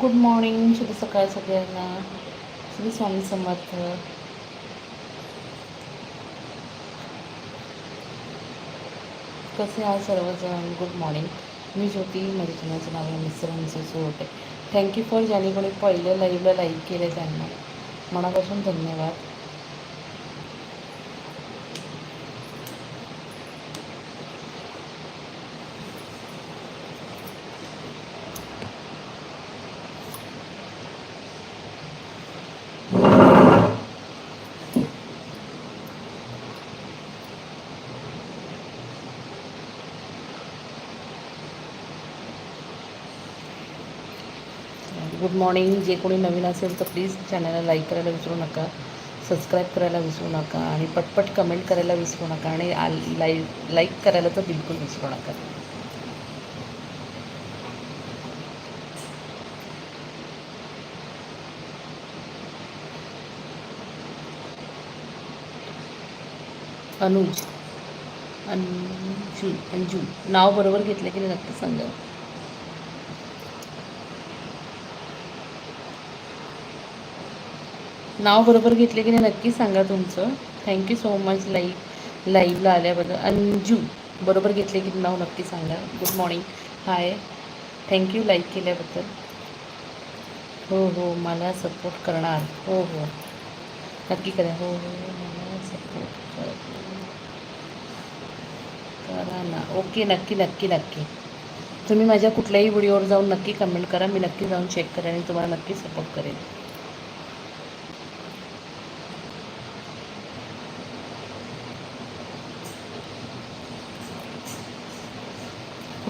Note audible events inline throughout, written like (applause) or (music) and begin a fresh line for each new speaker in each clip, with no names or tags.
Good morning शुभ सकाळ सगळ्यांना. श्री स्वामी समर्थ. कसे आहात सर्वजण? गुड मॉर्निंग मी ज्योती. माझ्या चॅनलचं नाव आहे. मिस्टरांचं होते थँक्यू फॉर ज्याने कोणी पहिल्या लाईव्हला लाईक केलं त्यांना. मनापासून धन्यवाद. Good morning. जे कोणी नवीन असेल तर प्लीज चॅनलला लाईक करायला विसरू नका सबस्क्राईब करायला विसरू नका आणि पटपट कमेंट करायला विसरू नका आणि आ लाईक लाईक करायला तर बिलकुल विसरू नका. अनुज अंजू अंजू नाव बरोबर घेतलं की नाही नक्की सांगा. नाव बरोबर घेतले की नाही नक्की सांगा तुमचं. थँक्यू सो मच लाईव्ह लाईव्हला आल्याबद्दल. अंजू बरोबर घेतले की नाव नक्की सांगा. Good morning hi thank you like केल्याबद्दल. हो हो मला सपोर्ट करणार. हो हो. नक्की करा. हो हो, हो मला सपोर्ट करा. ना. ओके नक्की नक्की नक्की. तुम्ही माझ्या कुठल्याही व्हिडिओवर जाऊन नक्की कमेंट करा. मी नक्की जाऊन चेक करेन आणि तुम्हाला नक्की सपोर्ट करेन.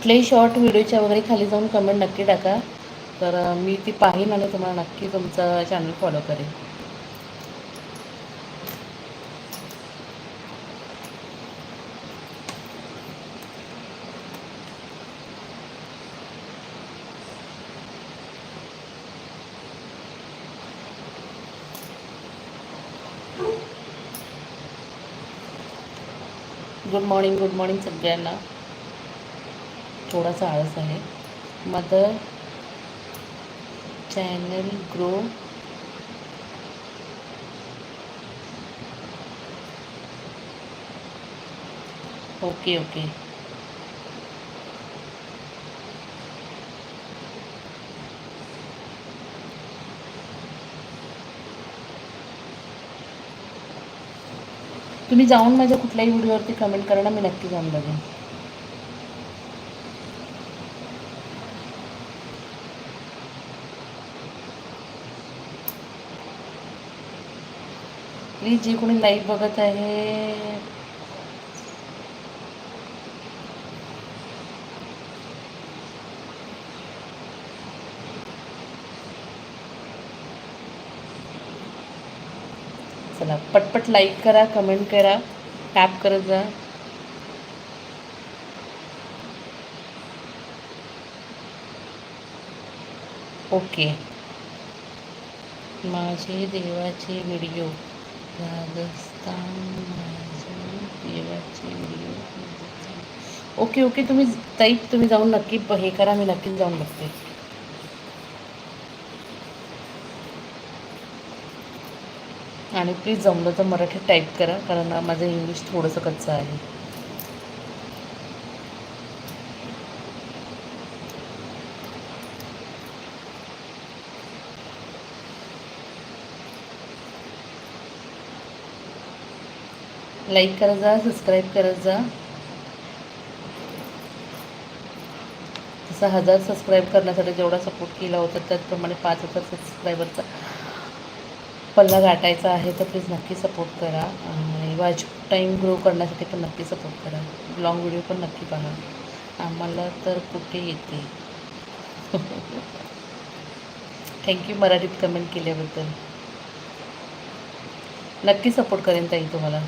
कुठल्याही शॉर्ट व्हिडिओच्या वगैरे खाली जाऊन कमेंट नक्की टाका. तर मी ती पाहीन आणि तुम्हाला नक्की तुमचं चॅनल फॉलो करेन. गुड मॉर्निंग गुड मॉर्निंग सगळ्यांना. थोडासा आळस आहे. Mother channel grow okay okay. तुम्ही जाऊन माझ्या कुठल्याही व्हिडिओवरती कमेंट करा ना मी नक्की जाऊन बघेन. प्लीज जे कोणी लाईव्ह बघत आहे. चला पटपट लाईक करा कमेंट करा टॅप करत जा. ओके माझे देवाचे व्हिडिओ राजस्थान ओके ओके तुम्ही ताई तुम्ही जाऊन नक्की हे करा मी नक्कीच जाऊन बघते. आणि प्लीज जमलं तर मराठीत टाईप करा कारण माझं इंग्लिश थोडंसं कच्चं आहे. लाईक करत जा सबस्क्राईब करत जा. जसा हजार सबस्क्राईब करण्यासाठी जेवढा सपोर्ट केला होता त्याचप्रमाणे पाच हजार सबस्क्रायबरचा पल्ला गाठायचा आहे तर प्लीज नक्की सपोर्ट करा. आणि वाच टाईम ग्रो करण्यासाठी पण नक्की सपोर्ट करा. लॉंग व्हिडिओ पण नक्की पहा आम्हाला तर कुठे येते? (laughs) थँक्यू मराठीत कमेंट केल्याबद्दल. नक्की सपोर्ट करेन ताई तुम्हाला.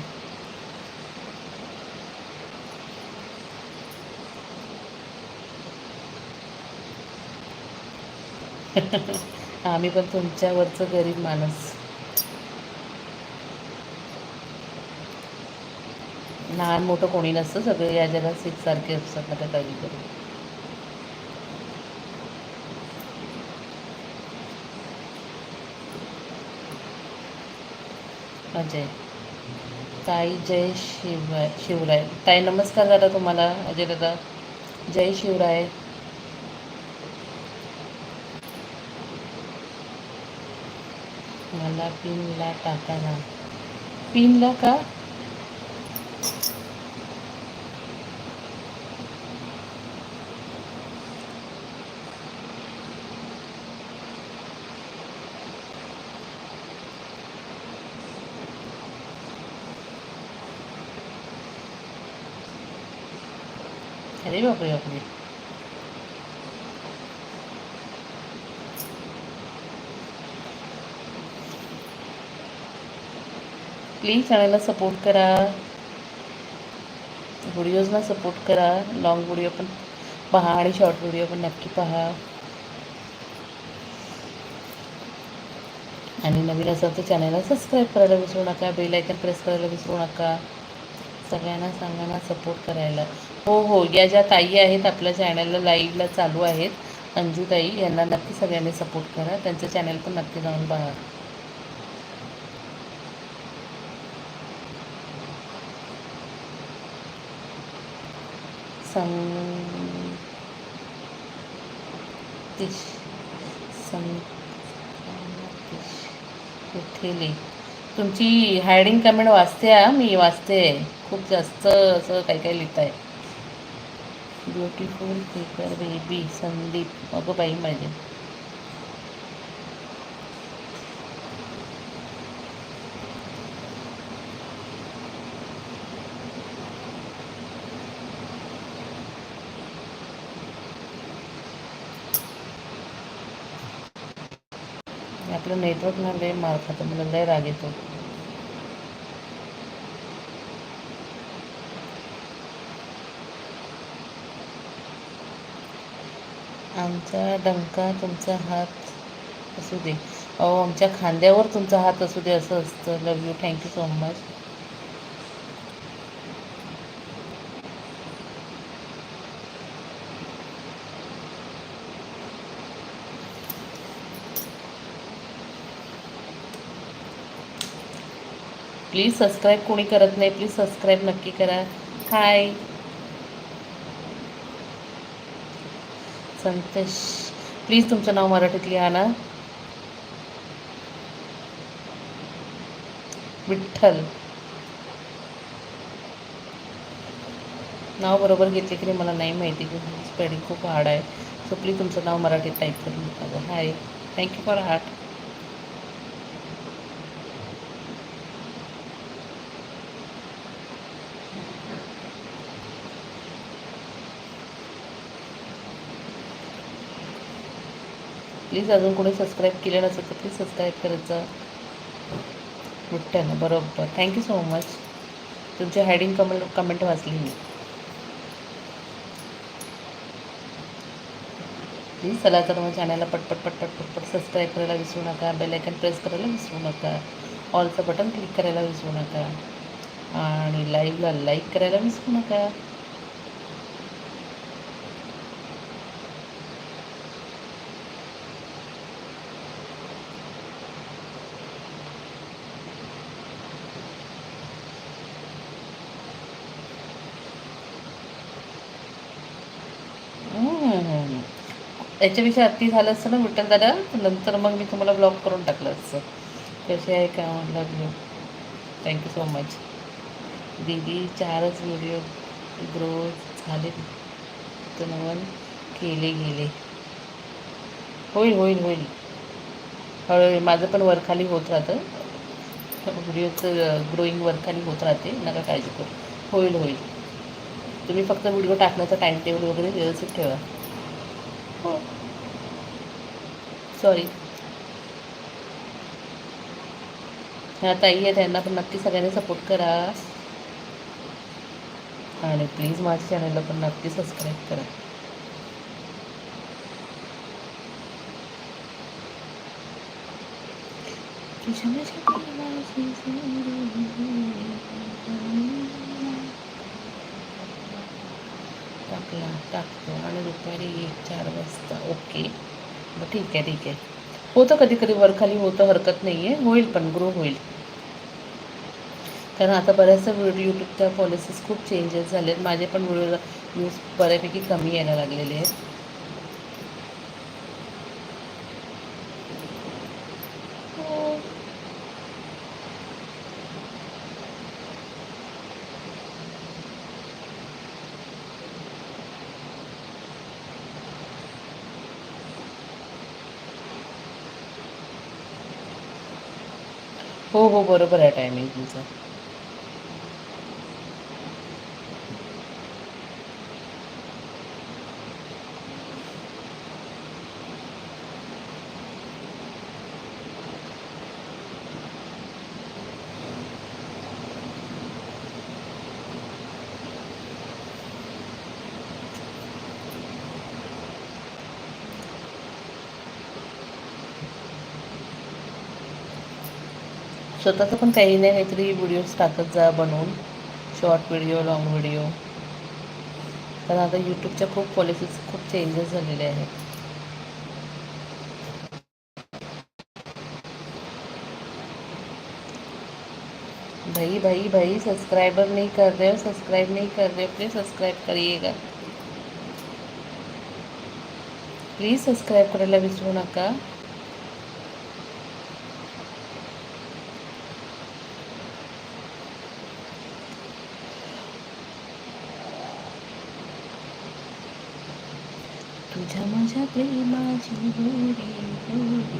आम्ही पण तुमच्यावरचं गरीब माणूस. लहान मोठं कोणी नसतं सगळे या जगात सारखे असतात ना काही तरी अजय. ताई जय शिवराय शिवराय. ताई नमस्कार दादा तुम्हाला. अजय दादा. जय शिवराय. मला पिनला टाका ना पिनला का अरे बापरे बापरे प्लीज चॅनलला सपोर्ट करा. व्हिडिओजना सपोर्ट करा. लॉंग व्हिडिओ पण पहा आणि शॉर्ट व्हिडिओ पण नक्की पहा. आणि नवीन असाल तर चॅनलला सबस्क्राईब करायला विसरू नका. बेल आयकन प्रेस करायला विसरू नका. सगळ्यांना सांगा ना सपोर्ट करायला. हो हो. या ज्या ताई आहेत आपल्या चॅनलला लाईव्हला चालू आहेत अंजू ताई यांना नक्की सगळ्यांनी सपोर्ट करा. त्यांचं चॅनल पण नक्की जाऊन पहा. संतिश संतिश कुठेली तुमची हायडिंग कमेंट वाचते हा मी वाचते. खूप जास्त असं काही काही लिहित आहे ब्युटिफुल पेपर बेबी संदीप. अगं बाई माझे. आपलं नेटवर्क ना लय मार खातं मला लय राग येतो. आमचा डंका तुमचा हात असू दे. अहो आमच्या खांद्यावर तुमचा हात असू दे असं असतं. Love you thank you so much please subscribe कोणी करत नाही. प्लीज सबस्क्राईब नक्की करा. हाय संतोष. प्लीज तुमचं नाव मराठीत लिहा ना. विठ्ठल. नाव बरोबर घेतले की नाही मला नाही माहिती. की स्पेलिंग खूप हार्ड आहे. सो प्लीज तुमचं नाव मराठीत टाईप करून hi thank you for heart please अजून कोणी सबस्क्राईब केलं नसेल तर प्लीज सबस्क्राईब करायचं विठ्ठल बरोबर. थँक्यू सो मच तुमची हायडिंग कमेंट कमेंट वाचली मी. प्लीज चला तर मग चॅनलला पटपट पटपट पटपट सबस्क्राईब करायला विसरू नका. बेलायकन प्रेस करायला विसरू नका. ऑलचं बटन क्लिक करायला विसरू नका. आणि लाईव्हला लाईक करायला विसरू नका. याच्यापेक्षा अति झालं असतं ना विठ्ठल दादा नंतर मग मी तुम्हाला ब्लॉक करून टाकलं असतं. कसे आहे का love you thank you so much दीदी चारच व्हिडिओ ग्रो झाले. नवन केले गेले. होईल होईल होईल. हळूहळू माझं पण वरखाली होत राहतं. व्हिडिओचं ग्रोईंग वरखाली होत राहते. नका काळजी करू. होईल होईल. तुम्ही फक्त व्हिडिओ टाकण्याचा टाईम टेबल वगैरे व्यवस्थित ठेवा. हो. सॉरी ह्या ताई आहे त्यांना पण नक्की सगळ्यांनी सपोर्ट करा. आणि प्लीज माझ्या चॅनलला पण नक्की सबस्क्राईब करा. टाकला टाकतो आणि दुपारी एक चार वाजता ओके मग ठीक आहे ठीक आहे. होतं कधी कधी वरखाली होतं हरकत नाही आहे होईल पण ग्रो होईल. कारण आता बऱ्याचशा व्हिडिओ यूट्यूबच्या पॉलिसीज खूप चेंजेस झाले आहेत माझे पण व्हिडिओला व्ह्यूज बऱ्यापैकी कमी यायला लागलेले आहेत. हो हो बरोबर आहे टायमिंग तुमचं. स्वतःचं पण काही नाही काहीतरी व्हिडिओज टाकत जा बनवून. शॉर्ट व्हिडिओ लाँग व्हिडिओ कारण आता यूट्यूबच्या खूप पॉलिसीज खूप चेंजेस झालेले आहेत. भाई भाई भाई सब्सक्राइबर नहीं कर रहे हो सब्सक्राइब नहीं कर रहे हो प्लीज़ सब्सक्राइब करिएगा. प्लीज सब्सक्राइब करायला विसरू नका तुझ्या माझ्या प्रेमाची गोडी गोडी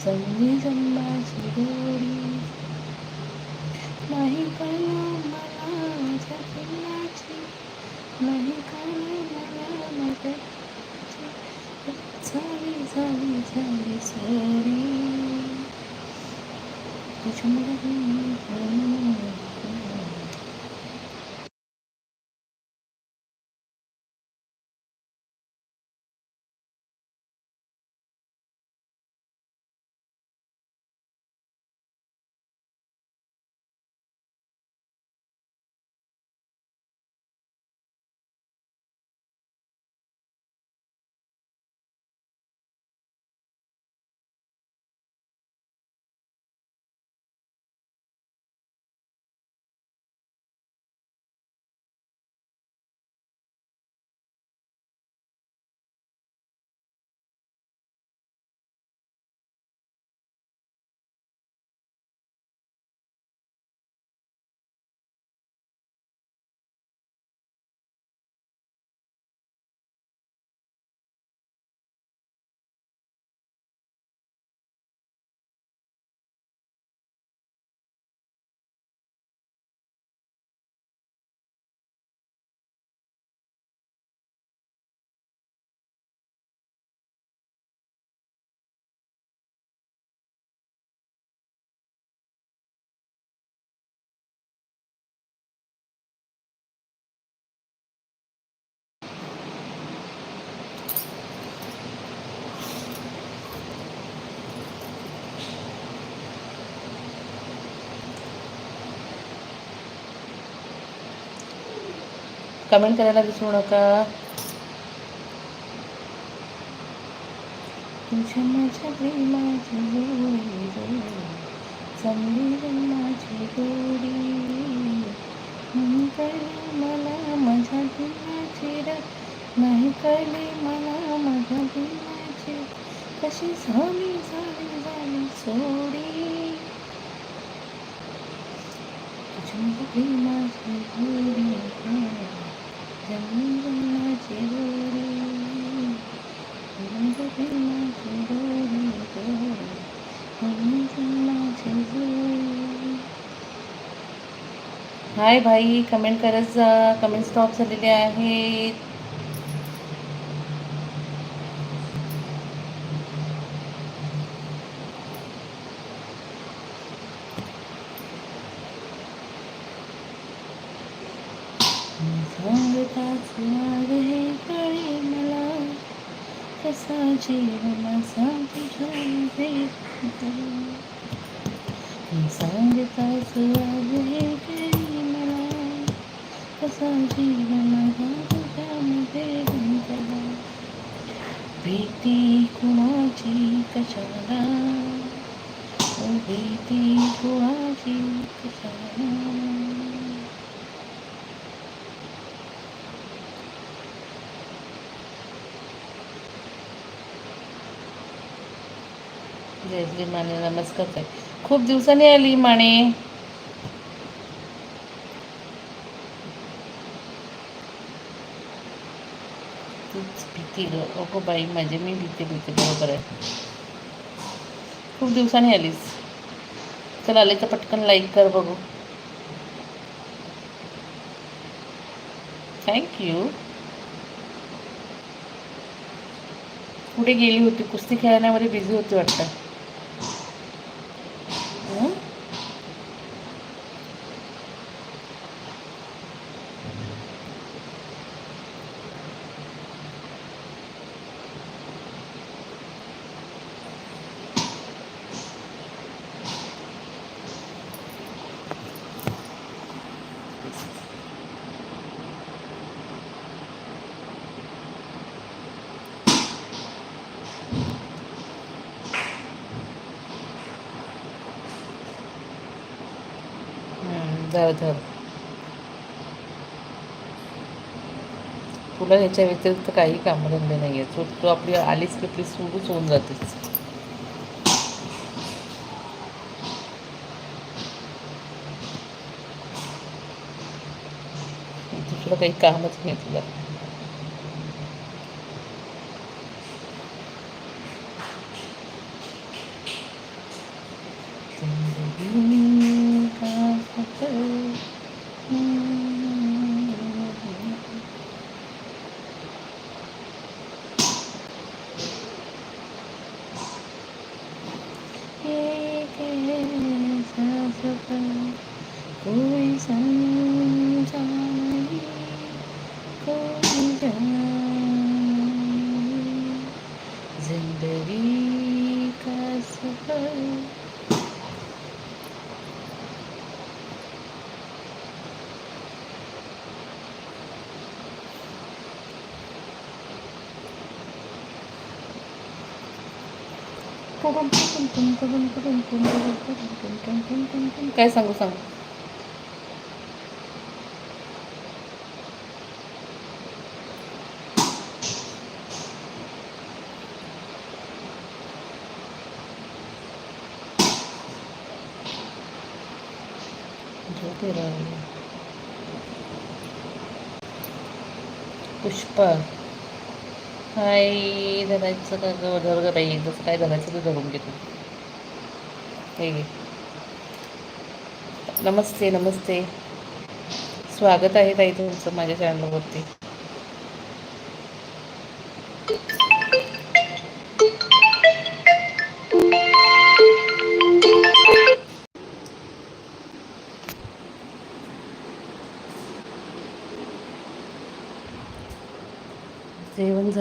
जमली जन्माची गोडी नाही कळलं मला माझ्या प्रेमाची नाही कळलं मला माझ्या झाली झाली झाली सोडी तुझ्या मला कमेंट करायला विसरू नका. तुझ्या माझ्या प्रेमाची गोडी चांगली माझी गोडी नाही कळले मला माझ्या दिलाची र नाही कळली मला माझ्या दिलाची कशी झाली झाली झाली सोडी. तुझ्या माझ्या प्रेमाची गोडी हाय भाई कमेंट करत जा. कमेंट स्टॉप झालेले आहेत. सांगताच हे कळे मला कसा जीवन तुझ्या सांगताच हे कळे मला कसा जीवन तुझ्यामध्ये गुंतला भीती कुणाची कशाला भीती कुणाची कशाला जयश्री माने नमस्कार ताई. खूप दिवसांनी आली माने. तूच भीती ग ओको बाई माझे मी भीती भीती बरोबर आहे. खूप दिवसांनी आलीस. चल आले तर पटकन लाईक कर बघू. थँक्यू कुठे गेली होती? कुस्ती खेळण्यामध्ये बिझी होती वाटतं हं? हं, धर. तुला याच्या व्यतिरिक्त काही कामधंदे नाही आहेत तू तू आपली आलीच की आपली सुरूच होऊन जातेच दुसरं काही कामच नाही तुला. काय सांगू सांगू झोप आहे काय धरायचं का धर बाई. जसं काय धरायचं ते धरून घेतो. हे घे. नमस्ते नमस्ते. स्वागत आहे ताई तुमचं माझ्या चॅनलवरती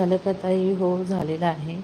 झालं का ताई? हो झालेलं आहे.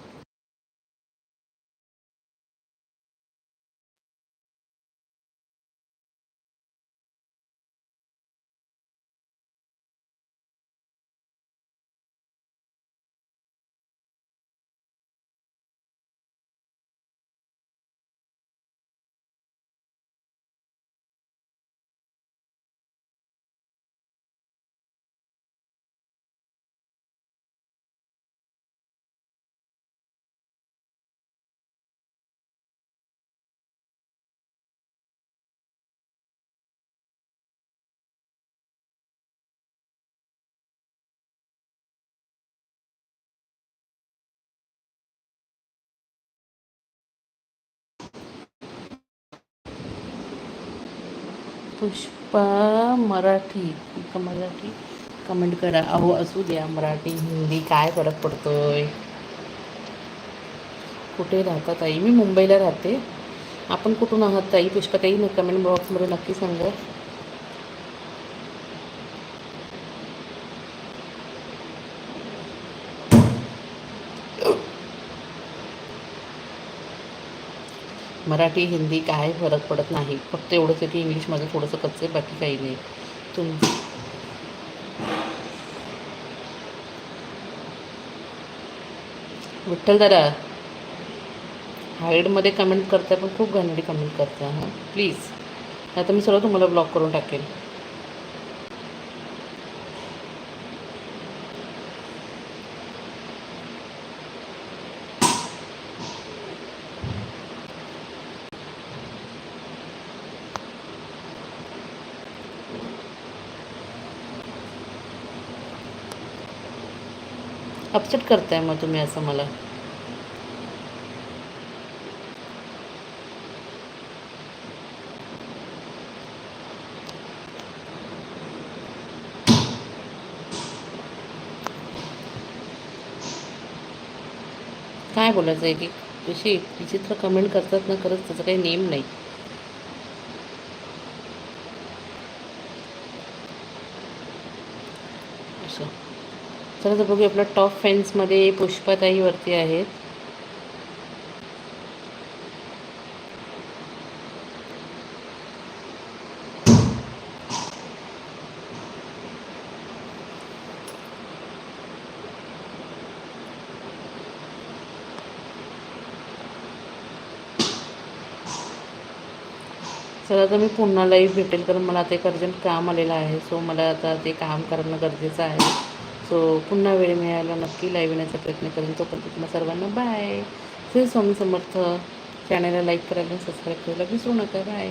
पुष्पा मराठी. का मराठी कमेंट करा. अहो असू द्या. मराठी हिंदी काय फरक पडतोय? कुठे राहता ताई? मी मुंबईला राहते. आपण कुठून आहात ताई? पुष्पा ताई कमेंट बॉक्समध्ये नक्की सांगा. मराठी हिंदी काय फरक पडत नाही. फक्त एवढंच आहे की इंग्लिशमध्ये थोडंसं कच्चं आहे बाकी काही नाही. तुम विठ्ठल दादा हाईडमध्ये कमेंट करताय पण खूप घाणेरडी कमेंट करताय हां. प्लीज आता मी सर्व तुम्हाला ब्लॉक करून टाकेल अपसेट करताय मग तुम्ही असं मला. काय बोलायचं आहे की कशी विचित्र कमेंट करतात ना खरंच त्याचा काही नेम नाही. असं. चला तर बघूया आपल्या टॉप फॅन्समध्ये पुष्पाताई वरती आहेत. चला आता मी पुन्हा लाईव्ह भेटेल कारण मला आता एक अर्जंट काम आलेलं आहे. सो मला आता ते काम करणं गरजेचं आहे. सो पुन्हा वेळ मिळायला नक्की लाईव्ह येण्याचा प्रयत्न करेन. तोपर्यंत तुम्हाला सर्वांना बाय श्री स्वामी समर्थ चॅनलला लाईक करायला सबस्क्राईब करायला विसरू नका. बाय